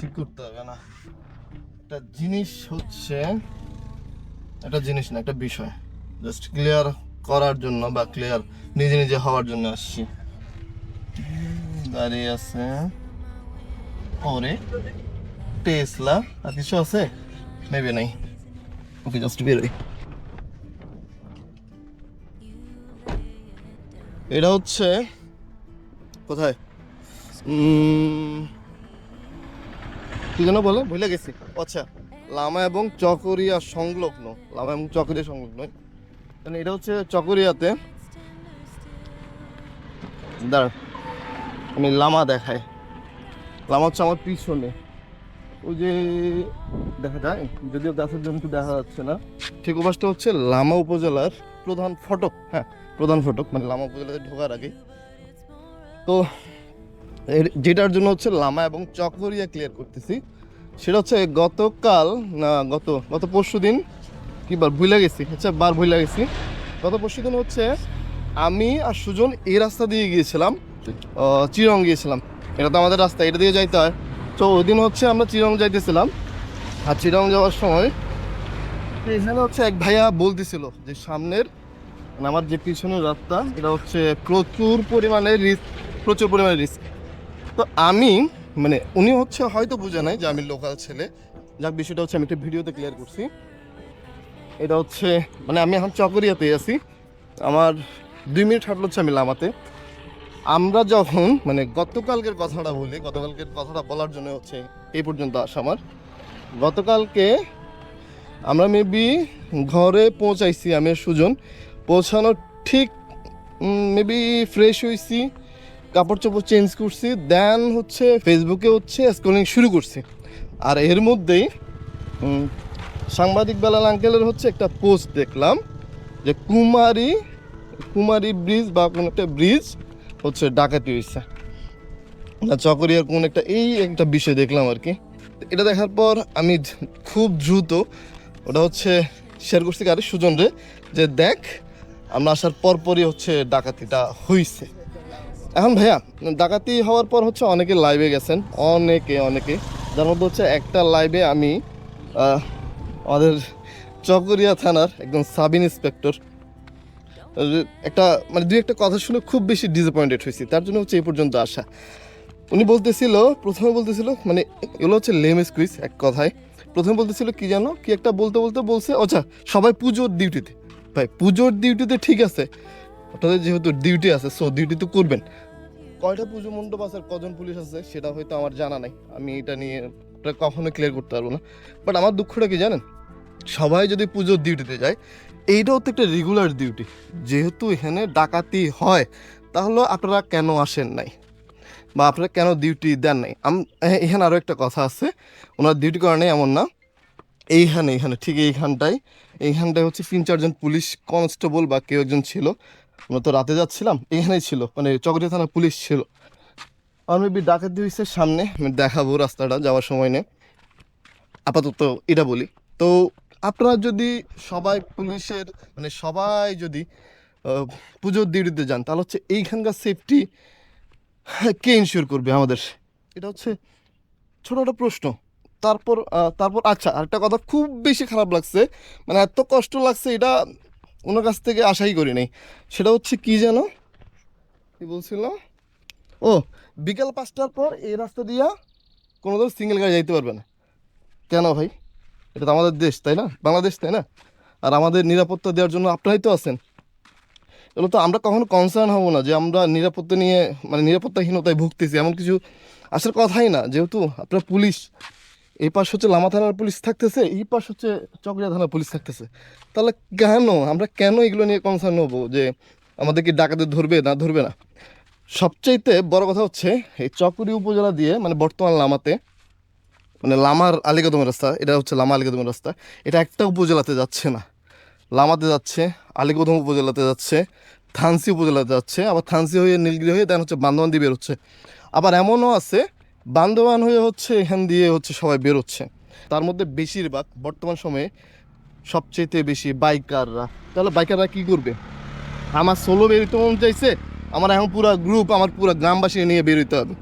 ঠিক করতে হবে না। একটা জিনিস হচ্ছে, একটা জিনিস না, একটা বিষয়। জাস্ট ক্লিয়ার করার জন্য বা ক্লিয়ার নিজে নিজে হওয়ার জন্য আসছি। দাঁড়িয়ে আছে। ওরে টেসলা আর কিছু আছে? মেবি নাই। ওকে জাস্ট বেরোই। এটা হচ্ছে, কোথায়? কি যেন বলে? ভুলে গেছি। আচ্ছা লামা এবং চকরিয়া সংলগ্ন। লামা এবং চকরিয়া সংলগ্ন মানে এটা হচ্ছে চকরিয়াতে। দাঁড়া আমি লামা দেখাই। লামা হচ্ছে আমার পিছনে। ওই যে দেখা যায়, যদিও গাছের জন্য দেখা যাচ্ছে না। ঠিক ওপাশটা হচ্ছে লামা উপজেলার প্রধান ফটক। হ্যাঁ প্রধান ফটক মানে লামা উপজেলাতে ঢোকার আগে তো যেটার জন্য হচ্ছে লামা এবং চকরিয়া ক্লিয়ার করতেছি। সেটা হচ্ছে গতকাল, না, গত গত পরশু দিন, কি বার, ভুলে গেছি আচ্ছা বার ভুলে গেছি। গত পরশু দিন হচ্ছে আমি আর সুজন এই রাস্তা দিয়ে গিয়েছিলাম চিরং গিয়েছিলাম। এটা তো আমাদের রাস্তা, এটা দিয়ে যাইতে হয়। তো ওই দিন হচ্ছে আমরা চিরং যাইতেছিলাম। আর চিরং যাওয়ার সময় এখানে হচ্ছে এক ভাইয়া বলতেছিল যে সামনের মানে আমার যে পিছনের রাস্তা, এটা হচ্ছে প্রচুর পরিমাণে রিস্ক, প্রচুর পরিমাণে রিস্ক। তো আমি মানে উনি হচ্ছে হয়তো বুঝে নাই যে আমি লোকাল ছেলে। যাক, বিষয়টা হচ্ছে আমি একটা ভিডিওতে ক্লিয়ার করছি। এটা হচ্ছে মানে আমি এখন চকরিয়াতে আছি। আমার দুই মিনিট হাঁটলো হচ্ছে আমি লামাতে। আমরা যখন মানে গতকালকের কথাটা বলি, গতকালকের কথাটা বলার জন্য হচ্ছে এই পর্যন্ত আসা আমার। গতকালকে আমরা মেবি ঘরে পৌঁছাইছি আমি সুজন। পৌঁছানোর ঠিক মেবি ফ্রেশ হয়েছি কাপড় চোপড় চেঞ্জ করছি দেন হচ্ছে ফেসবুকে হচ্ছে স্ক্রলিং শুরু করছি। আর এর মধ্যেই সাংবাদিক বেলাল আঙ্কেলের হচ্ছে একটা পোস্ট দেখলাম, যে কুমারী কুমারী ব্রিজ বা কোনো একটা ব্রিজ হচ্ছে ডাকাতি হয়েছে চকরিয়ার কোন একটা, এই একটা বিষয় দেখলাম আর কি। এটা দেখার পর আমি খুব দ্রুত ওটা হচ্ছে শেয়ার করছি কারে সুজন রে, যে দেখ, আমরা আসার পরপরই হচ্ছে ডাকাতিটা হইছে। এখন ভাইয়া, ডাকাতি হওয়ার পর হচ্ছে অনেকে লাইভে গেছেন, অনেকে অনেকে। যার মধ্যে হচ্ছে একটা লাইভে আমি আমাদের চকরিয়া থানার একজন সাব ইন্সপেক্টর একটা মানে দুই একটা কথা শুনে খুব বেশি ডিসঅ্যাপয়েন্টেড হয়েছি। তার জন্য হচ্ছে এই পর্যন্ত আসা। উনি বলতেছিল, প্রথমে বলতেছিল মানে এগুলো হচ্ছে লেমেস কুইজ এক কথায়। প্রথমে বলতেছিল কি জানো? কি একটা বলতে বলতে বলছে আচ্ছা সবাই পুজোর ডিউটিতে ভাই, পুজোর ডিউটিতে ঠিক আছে আপনাদের যেহেতু ডিউটি আছে সো ডিউটি তো করবেন। কয়টা পুজো মণ্ডপ আছে কজন পুলিশ আছে, সেটা হয়তো আমার জানা নাই। আমি এটা নিয়ে কখনো ক্লিয়ার করতে পারব না। বাট আমার দুঃখটা কি জানেন? সবাই যদি পুজোর ডিউটিতে যায়, এইটাও তো একটা রেগুলার ডিউটি যেহেতু এখানে ডাকাতি হয়, তাহলে আপনারা কেন আসেন নাই? বা আপনারা কেন ডিউটি দেন নাই? এখানে আরও একটা কথা আছে। ওনার ডিউটি করা নেই এমন না। এইখানে এইখানে ঠিক এইখানটায়। এইখানটায় হচ্ছে তিন, চারজন পুলিশ কনস্টেবল বা কেউ একজন ছিল। আমরা তো রাতে যাচ্ছিলাম, এখানেই ছিল মানে চকরিয়া থানা পুলিশ ছিল। আর মেবি ডাকাতি হয়েছে সামনে দেখাবো রাস্তাটা যাওয়ার সময় নেই আপাতত এটা বলি। তো আপনারা যদি সবাই পুলিশের মানে সবাই যদি পুজোর ডিউটিতে যান, তাহলে হচ্ছে এইখানকার সেফটি কে ইনশিওর করবে আমাদের? এটা হচ্ছে ছোটো একটা প্রশ্ন। তারপর তারপর আচ্ছা আরেকটা কথা, খুব বেশি খারাপ লাগছে মানে এত কষ্ট লাগছে, এটা ওনার কাছ থেকে আশাই করি নাই। সেটা হচ্ছে কি যেন কি বলছিল? ও, বিকেল পাঁচটার পর এই রাস্তা দিয়া কোনো ধর সিঙ্গেল গাড়ি যাইতে পারবে না। কেন ভাই? এটা তো আমাদের দেশ, তাই না? বাংলাদেশ, তাই না? আর আমাদের নিরাপত্তা দেওয়ার জন্য আপনারাই তো আছেন। এগুলো তো আমরা কখনো কনসার্ন হব না যে আমরা নিরাপত্তা নিয়ে মানে নিরাপত্তাহীনতায় ভুগতেছি, এমন কিছু আসার কথাই না। যেহেতু আপনার পুলিশ এই পাশ হচ্ছে লামা থানার পুলিশ থাকতেছে, এই পাশ হচ্ছে চকরিয়া থানার পুলিশ থাকতেছে। তাহলে কেন আমরা কেন এগুলো নিয়ে কনসার্ন হব যে আমাদেরকে ডাকাতে ধরবে না ধরবে না? সবচাইতে বড় কথা হচ্ছে, এই চকরি উপজেলা দিয়ে মানে বর্তমান লামাতে মানে লামার আলিকদম রাস্তা, এটা হচ্ছে লামা আলিকদম রাস্তা, এটা একটা উপজেলাতে যাচ্ছে না। লামাতে যাচ্ছে আলিকদম উপজেলাতে যাচ্ছে, থানসি উপজেলাতে যাচ্ছে, আবার থানসি হয়ে, নীলগিরি হয়ে, দেন হচ্ছে দিয়ে বেরোচ্ছে আবার এমনও আছে বান্দোয়ান হয়ে হচ্ছে, এখান দিয়ে হচ্ছে সবাই বেরোচ্ছে। তার মধ্যে বেশিরভাগ বর্তমান সময়ে সবচেয়েতে বেশি বাইকাররা। তাহলে বাইকাররা কী করবে? আমার সোলো বেরোতে মন চাইছে, আমার এখন পুরো গ্রুপ আমার পুরো গ্রামবাসী নিয়ে বেরোতে হবে।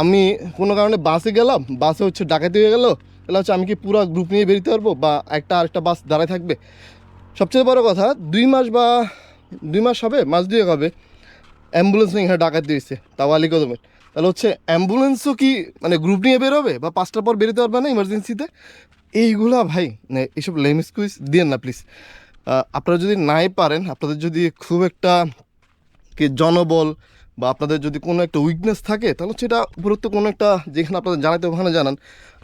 আমি কোনো কারণে বাসে গেলাম, বাসে হচ্ছে ডাকাতি হয়ে গেলো, তাহলে হচ্ছে আমি কি পুরো গ্রুপ নিয়ে বেরোতে পারব বা একটা আরেকটা বাস দাঁড়ায় থাকবে? সবচেয়ে বড় কথা, দুই মাস বা, দুই মাস হবে, মাস দুয়েক হবে অ্যাম্বুলেন্স নিয়ে এখানে ডাকাতি দিয়েছে তাও আলিকদমের তাহলে হচ্ছে অ্যাম্বুলেন্সও কি মানে গ্রুপ নিয়ে বেরোবে বা পাঁচটার পর বেরোতে পারবে না ইমার্জেন্সিতে এইগুলা ভাই এইসব লেমিস কুইজ দিয়েন না প্লিজ আপনারা যদি নাই পারেন, আপনাদের যদি খুব একটা কি জনবল বা আপনাদের যদি কোনো একটা উইকনেস থাকে, তাহলে সেটা উপরত্ব কোনো একটা যেখানে আপনাদের জানাতে ওখানে জানান।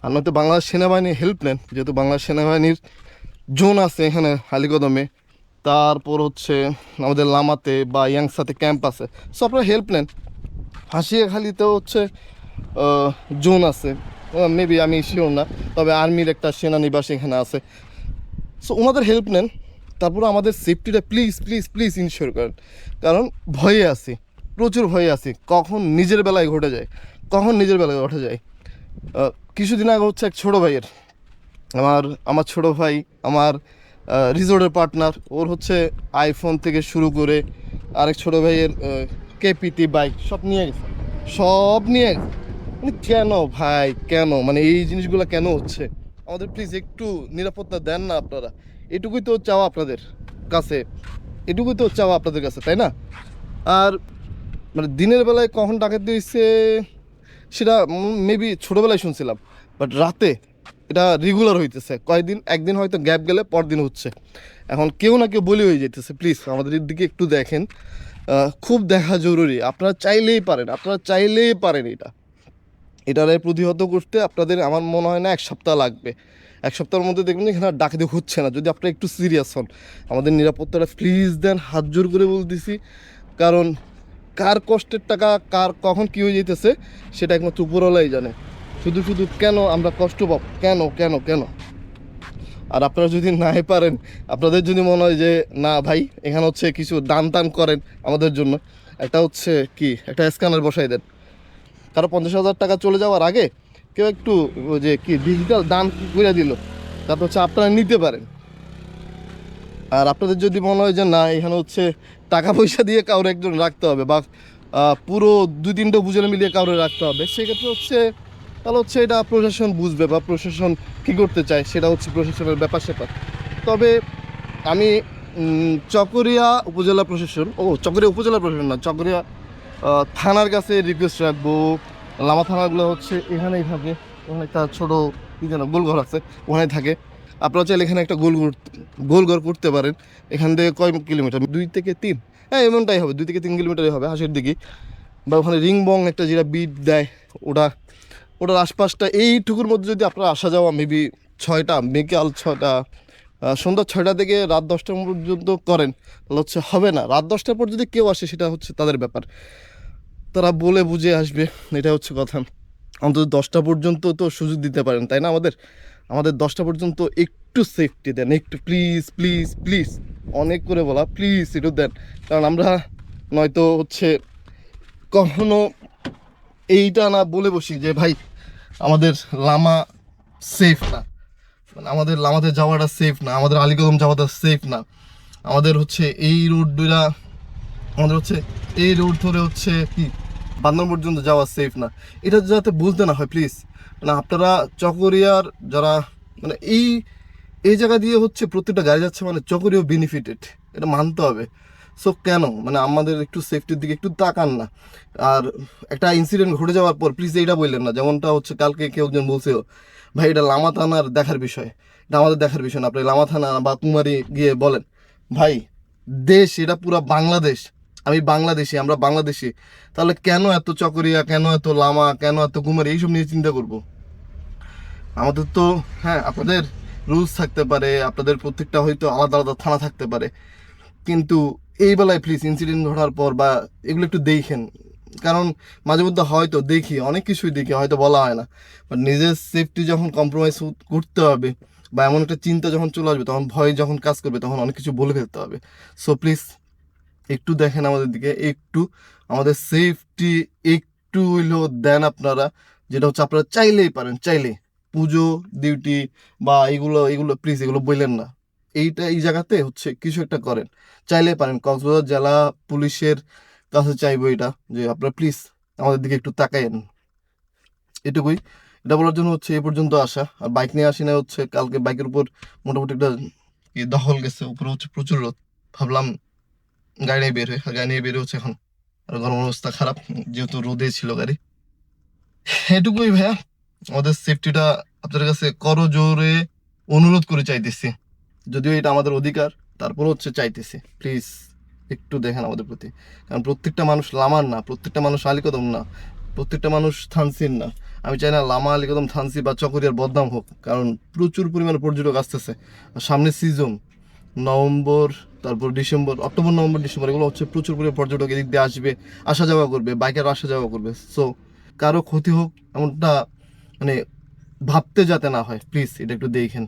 আর নয়তো বাংলাদেশ সেনাবাহিনী হেল্প নেন, যেহেতু বাংলাদেশ সেনাবাহিনীর জোন আছে এখানে হালিকদমে। তারপর হচ্ছে আমাদের লামাতে বা ইয়াংসাতে ক্যাম্প আছে। সো আপনারা হেল্প নেন। হাসিয়াখালিতেও হচ্ছে জোন আছে। মেবি আমি শিওর না, তবে আর্মির একটা সেনানিবাস এখানে আছে। সো ওনাদের হেল্প নেন। তারপরে আমাদের সেফটিটা প্লিজ প্লিজ প্লিজ ইনশিওর করেন। কারণ ভয়ে আছি, প্রচুর ভয়ে আছি। কখন নিজের বেলায় ঘটে যায়, কখন নিজের বেলায় ঘটে যায়। কিছুদিন আগে হচ্ছে এক ছোটো ভাইয়ের, আমার আমার ছোট ভাই, আমার রিসোর্টের পার্টনার ওর হচ্ছে আইফোন থেকে শুরু করে আরেক ছোট ভাইয়ের কেপিটি বাইক, সব নিয়ে গেছে। সব নিয়ে গেছে। মানে কেন ভাই, কেন? মানে এই জিনিসগুলো কেন হচ্ছে? আমাদের প্লিজ একটু নিরাপত্তা দেন না আপনারা। এটুকুই তো চাওয়া আপনাদের কাছে। এটুকুই তো চাওয়া আপনাদের কাছে, তাই না? আর মানে দিনের বেলায় কখন ডাকাত দিয়েছে সেটা মেবি ছোটোবেলায় শুনছিলাম। বাট রাতে এটা রেগুলার হইতেছে। কয়েকদিন একদিন হয়তো গ্যাপ গেলে পরদিন হচ্ছে। এখন কেউ না কেউ বলি হয়ে যেতেছে প্লিজ আমাদের দিকে একটু দেখেন। খুব দেখা জরুরি। আপনারা চাইলেই পারেন, আপনারা চাইলেই পারেন এটা। এটারে প্রতিহত করতে আপনাদের আমার মনে হয় না এক সপ্তাহ লাগবে। এক সপ্তাহের মধ্যে দেখবেন যে এখানে আর ডাকাতি হচ্ছে না। যদি আপনারা একটু সিরিয়াস হন, আমাদের নিরাপত্তাটা প্লিজ দেন, হাত জোর করে বলতেছি। কারণ কার কষ্টের টাকা, কার কখন কী হয়ে যেতেছে সেটা একমাত্র উপরওয়ালাই জানে। শুধু শুধু কেন আমরা কষ্ট পাব? কেন কেন কেন? আর আপনারা যদি নাই পারেন, আপনাদের যদি মনে হয় যে, না ভাই, এখানে হচ্ছে কিছু দান টান করেন আমাদের জন্য। একটা হচ্ছে কি? একটা স্ক্যানার বসাই দেন। কারও পঞ্চাশ হাজার টাকা চলে যাওয়ার আগে কেউ একটু যে কি ডিজিটাল দান করে দিল, তারপর হচ্ছে আপনারা নিতে পারেন। আর আপনাদের যদি মনে হয় যে, না, এখানে হচ্ছে টাকা পয়সা দিয়ে কাউরে একজন রাখতে হবে বা পুরো দুই তিনটে উপজেলা মিলিয়ে কাউরে রাখতে হবে, সেক্ষেত্রে হচ্ছে তাহলে হচ্ছে এটা প্রশাসন বুঝবে বা প্রশাসন কী করতে চায়, সেটা হচ্ছে প্রশাসনের ব্যাপার স্যাপার। তবে আমি চকরিয়া উপজেলা প্রশাসন, ও, চকরিয়া উপজেলা প্রশাসন না, চকরিয়া থানার কাছে রিকোয়েস্ট রাখব। লামা থানাগুলো হচ্ছে এখানেই থাকে, ওখানে একটা ছোটো কী যেন গোলঘর আছে, ওখানেই থাকে। আপনারা চাইলে এখানে একটা গোল গোলঘর করতে পারেন। এখান থেকে কয় কিলোমিটার? দুই থেকে তিন। হ্যাঁ এমনটাই হবে, দুই থেকে তিন কিলোমিটারই হবে হাসির দিকে বা ওখানে রিংবং একটা যেটা বিট দেয়, ওটা ওটার আশপাশটা, এইটুকুর মধ্যে যদি আপনারা আসা যাওয়া মেবি ছয়টা, বিকাল ছয়টা সন্ধ্যা ছয়টা থেকে রাত দশটা পর্যন্ত করেন, তাহলে হচ্ছে হবে না। রাত দশটার পর যদি কেউ আসে, সেটা হচ্ছে তাদের ব্যাপার। তারা বলে বুঝে আসবে এটা হচ্ছে কথা। অন্তত দশটা পর্যন্ত তো সুযোগ দিতে পারেন, তাই না আমাদের? আমাদের দশটা পর্যন্ত একটু সেফটি দেন, একটু প্লিজ প্লিজ প্লিজ অনেক করে বলা প্লিজ একটু দেন। কারণ আমরা নয়তো হচ্ছে কখনো এইটা না বলে বসি যে, ভাই আমাদের লামা সেফ না। মানে আমাদের লামাতে যাওয়াটা সেফ না, আমাদের আলিকদম যাওয়াটা সেফ না। আমাদের হচ্ছে এই রোড দুইটা, আমাদের হচ্ছে এই রোড ধরে হচ্ছে কি বান্দর পর্যন্ত যাওয়া সেফ না। এটা যাতে বুঝতে না হয় প্লিজ মানে আপনারা চকরিয়ার যারা মানে এই এই জায়গা দিয়ে হচ্ছে প্রত্যেকটা গাড়ি যাচ্ছে মানে চকরিয়াও বেনিফিটেড এটা মানতে হবে। সো কেন? মানে আমাদের একটু সেফটির দিকে একটু তাকান না। আর একটা ইনসিডেন্ট ঘটে যাওয়ার পর প্লিজ এইটা বললেন না, যেমনটা হচ্ছে কালকে কেউ একজন বলছিল, ভাই, এটা লামা থানার দেখার বিষয়। এটা আমাদের দেখার বিষয় না, আপনি লামা থানা বা কুমারী গিয়ে বলেন। ভাই, দেশ, এটা পুরো বাংলাদেশ। আমি বাংলাদেশি, আমরা বাংলাদেশি। তাহলে কেন এত চকরিয়া, কেন এত লামা, কেন এত কুমারী, এইসব নিয়ে চিন্তা করব? আমাদের তো হ্যাঁ আপনাদের রুলস থাকতে পারে, আপনাদের প্রত্যেকটা হয়তো আলাদা আলাদা থানা থাকতে পারে। কিন্তু এই বেলায় প্লিজ ইনসিডেন্ট ঘটার পর বা এগুলো একটু দেখেন। কারণ মাঝে মধ্যে হয়তো দেখি, অনেক কিছুই দেখি, হয়তো বলা হয় না। বাট নিজের সেফটি যখন কম্প্রোমাইজ করতে হবে বা এমন একটা চিন্তা যখন চলে আসবে, তখন ভয় যখন কাজ করবে, তখন অনেক কিছু বলে ফেলতে হবে। সো প্লিজ একটু দেখেন আমাদের দিকে, একটু আমাদের সেফটি একটু হইলেও দেন আপনারা। যেটা হচ্ছে আপনারা চাইলেই পারেন চাইলে পুজো ডিউটি বা এগুলো এগুলো প্লিজ এগুলো বললেন না। এইটা, এই জায়গাতে হচ্ছে কিছু একটা করেন। চাইলে পারেন। কক্সবাজার জেলা পুলিশের কাছে চাইব এটা, যে আপনারা প্লিজ আমাদের দিকে একটু তাকাইন এটুকুই। এটা বলার জন্য হচ্ছে এ পর্যন্ত আসা। আর বাইক নিয়ে আসি না হচ্ছে, কালকে বাইকের উপর মোটামুটি একটা দখল গেছে, উপরে হচ্ছে প্রচুর রোদ। ভাবলাম গাড়ি নিয়ে বের হয়ে গাড়ি নিয়ে বের হচ্ছে এখন। আর গরম অবস্থা খারাপ, যেহেতু রোদে ছিল গাড়ি। এটুকুই ভাইয়া। আমাদের সেফটিটা আপনাদের কাছে করো জোরে অনুরোধ করে চাইতেছি। যদিও এটা আমাদের অধিকার তারপর হচ্ছে চাইতেছি। প্লিজ একটু দেখেন আমাদের প্রতি। কারণ প্রত্যেকটা মানুষ লামার না, প্রত্যেকটা মানুষ আলিকদম না, প্রত্যেকটা মানুষ থানসির না। আমি চাই না লামা, আলিকদম, থানসি বা চকরিয়ার বদনাম হোক, কারণ প্রচুর পরিমাণে পর্যটক আসতেছে। সামনে সিজন নভেম্বর, তারপর ডিসেম্বর, অক্টোবর, নভেম্বর, ডিসেম্বর, এগুলো হচ্ছে প্রচুর পরিমাণে পর্যটক এদিক দিয়ে আসবে, আসা যাওয়া করবে, বাইকের আসা যাওয়া করবে। সো কারও ক্ষতি হোক, এমনটা মানে ভাবতে যাতে না হয়। প্লিজ এটা একটু দেখেন।